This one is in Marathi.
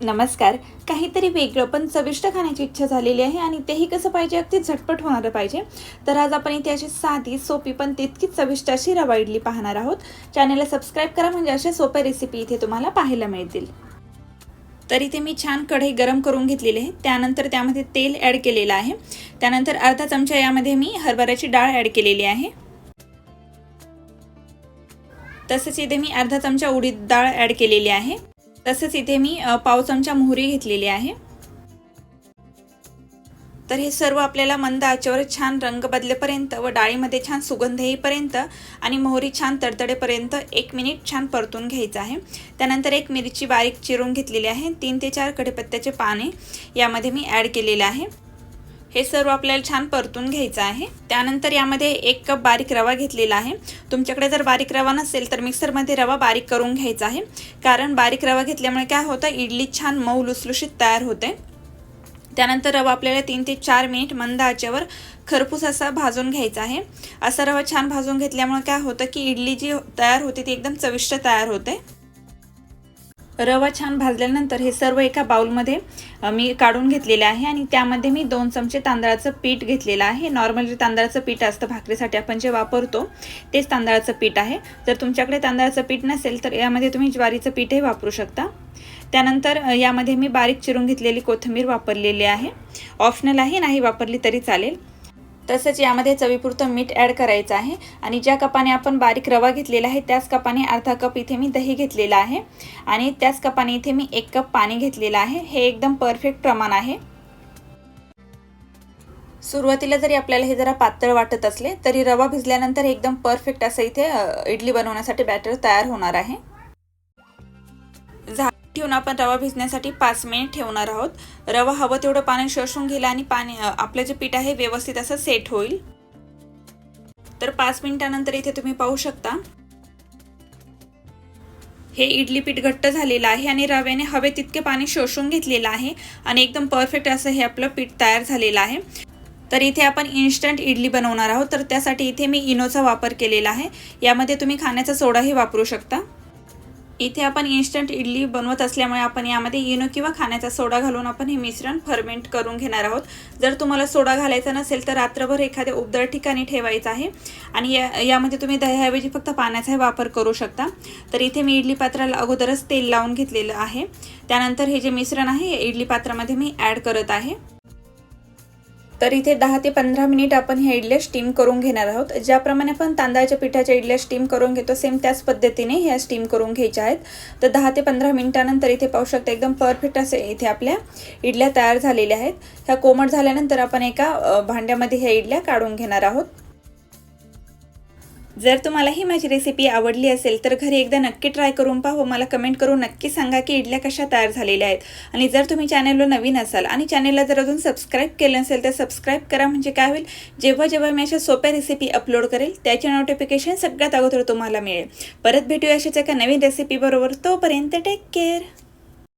नमस्कार. काहीतरी वेगळं पण चविष्ट खाण्याची इच्छा झालेली आहे आणि तेही कसं पाहिजे? अगदी झटपट होणारं पाहिजे. तर आज आपण इथे अशी साधी सोपी पण तितकीच चविष्ट अशी रवा इडली पाहणार आहोत. चॅनलला सबस्क्राईब करा म्हणजे अशा सोप्या रेसिपी इथे तुम्हाला पाहायला मिळतील. तर इथे मी छान कढई गरम करून घेतलेली आहे. त्यानंतर त्यामध्ये तेल ॲड केलेलं आहे. त्यानंतर अर्धा चमचा यामध्ये मी हरभऱ्याची डाळ ॲड केलेली आहे. तसंच इथे मी अर्धा चमचा उडीद डाळ ॲड केलेली आहे. तसंच इथे मी अ, पाव चमचा मोहरी घेतलेली आहे. तर हे सर्व आपल्याला मंद आचेवर छान रंग बदलेपर्यंत व डाळीमध्ये छान सुगंध येईपर्यंत आणि मोहरी छान तडतडेपर्यंत एक मिनिट छान परतून घ्यायचं आहे. त्यानंतर एक मिरची बारीक चिरून घेतलेली आहे. तीन ते चार कढीपत्त्याचे पाने यामध्ये मी ॲड केलेले आहे. हे सर्व आपल्याला छान परतून घ्यायचं आहे. त्यानंतर यामध्ये एक कप बारीक रवा घेतलेला आहे. तुमच्याकडे जर बारीक रवा नसेल तर मिक्सरमध्ये रवा बारीक करून घ्यायचा आहे. कारण बारीक रवा घेतल्यामुळे काय होतं? इडली छान मऊ लुसलुशीत तयार होते. त्यानंतर रवा आपल्याला तीन ते चार मिनिट मंद आचेवर खरपूस असा भाजून घ्यायचा आहे. असा रवा छान भाजून घेतल्यामुळे काय होतं की इडली जी तयार होते ती एकदम चविष्ट तयार होते. रवा छान भाजल्यानंतर हे सर्व एका बाउलमध्ये मी काढून घेतलेले आहे आणि त्यामध्ये मी दोन चमचे तांदळाचं पीठ घेतलेलं आहे. नॉर्मल जे तांदळाचं पीठ असतं भाकरीसाठी आपण जे वापरतो तेच तांदळाचं पीठ आहे. जर तुमच्याकडे तांदळाचं पीठ नसेल तर यामध्ये तुम्ही ज्वारीचं पीठही वापरू शकता. त्यानंतर यामध्ये मी बारीक चिरून घेतलेली कोथिंबीर वापरलेली आहे. ऑप्शनल आहे नाही वापरली तरी चालेल. तसंच यामध्ये चवीपुरतं मीठ ॲड करायचं आहे. आणि ज्या कपाने आपण बारीक रवा घेतलेला आहे त्याच कपाने अर्धा कप इथे मी दही घेतलेला आहे. आणि त्याच कपाने इथे मी एक कप पाणी घेतलेलं आहे. हे एकदम परफेक्ट प्रमाण आहे. सुरुवातीला जरी आपल्याला हे जरा पातळ वाटत असले तरी रवा भिजल्यानंतर एकदम परफेक्ट असं इथे इडली बनवण्यासाठी बॅटर तयार होणार आहे. ठेवून आपण रवा भिजण्यासाठी पाच मिनिट ठेवणार आहोत. रवा हवं तेवढं पाणी शोषून घेईल आणि पाणी आपलं जे पीठ आहे व्यवस्थित असं सेट होईल. तर पाच मिनिटानंतर इथे तुम्ही पाहू शकता. हे इडली पीठ घट्ट झालेलं आहे आणि रव्याने हवे तितके पाणी शोषून घेतलेलं आहे आणि एकदम परफेक्ट असं हे आपलं पीठ तयार झालेलं आहे. तर इथे आपण इन्स्टंट इडली बनवणार आहोत. तर त्यासाठी इथे मी इनोचा वापर केलेला आहे. यामध्ये तुम्ही खाण्याचा सोडाही वापरू शकता. इथे आपण इन्स्टंट इडली बनवत असल्यामुळे आपण यामध्ये इनो किंवा खाण्याचा सोडा घालून आपण हे मिश्रण फर्मेंट करून घेणार आहोत. जर तुम्हाला सोडा घालायचा नसेल तर रात्रभर एखाद्या उबदार ठिकाणी ठेवायचं आहे. आणि या यामध्ये तुम्ही दह्याऐवजी फक्त पाण्याचाही वापर करू शकता. तर इथे मी इडली पात्राला अगोदरच तेल लावून घेतलेलं आहे. त्यानंतर हे जे मिश्रण आहे हे इडली पात्रामध्ये मी ॲड करत आहे. तर इथे दहा ते पंधरा मिनिट आपण ह्या इडल्या स्टीम करून घेणार आहोत. ज्याप्रमाणे आपण तांदळाच्या पिठाच्या इडल्या स्टीम करून घेतो सेम त्याच पद्धतीने ह्या स्टीम करून घ्यायच्या आहेत. तर दहा ते पंधरा मिनिटानंतर इथे पाहू शकता एकदम परफेक्ट असे इथे आपल्या इडल्या तयार झालेल्या आहेत. ह्या कोमट झाल्यानंतर आपण एका भांड्यामध्ये ह्या इडल्या काढून घेणार आहोत. जर तुम्हाला ही माझी रेसिपी आवडली असेल तर घरी एकदा नक्की ट्राय करून पाहू मला कमेंट करून नक्की सांगा की इडल्या कशा तयार झालेल्या आहेत. आणि जर तुम्ही चॅनलवर नवीन असाल आणि चॅनलला जर अजून सबस्क्राईब केलं नसेल तर सबस्क्राईब करा म्हणजे काय होईल? जेव्हा जेव्हा मी अशा सोप्या रेसिपी अपलोड करेल त्याचे नोटिफिकेशन सगळ्यात अगोदर तुम्हाला मिळेल. परत भेटूया अशाच एका नवीन रेसिपीबरोबर तोपर्यंत टेक केअर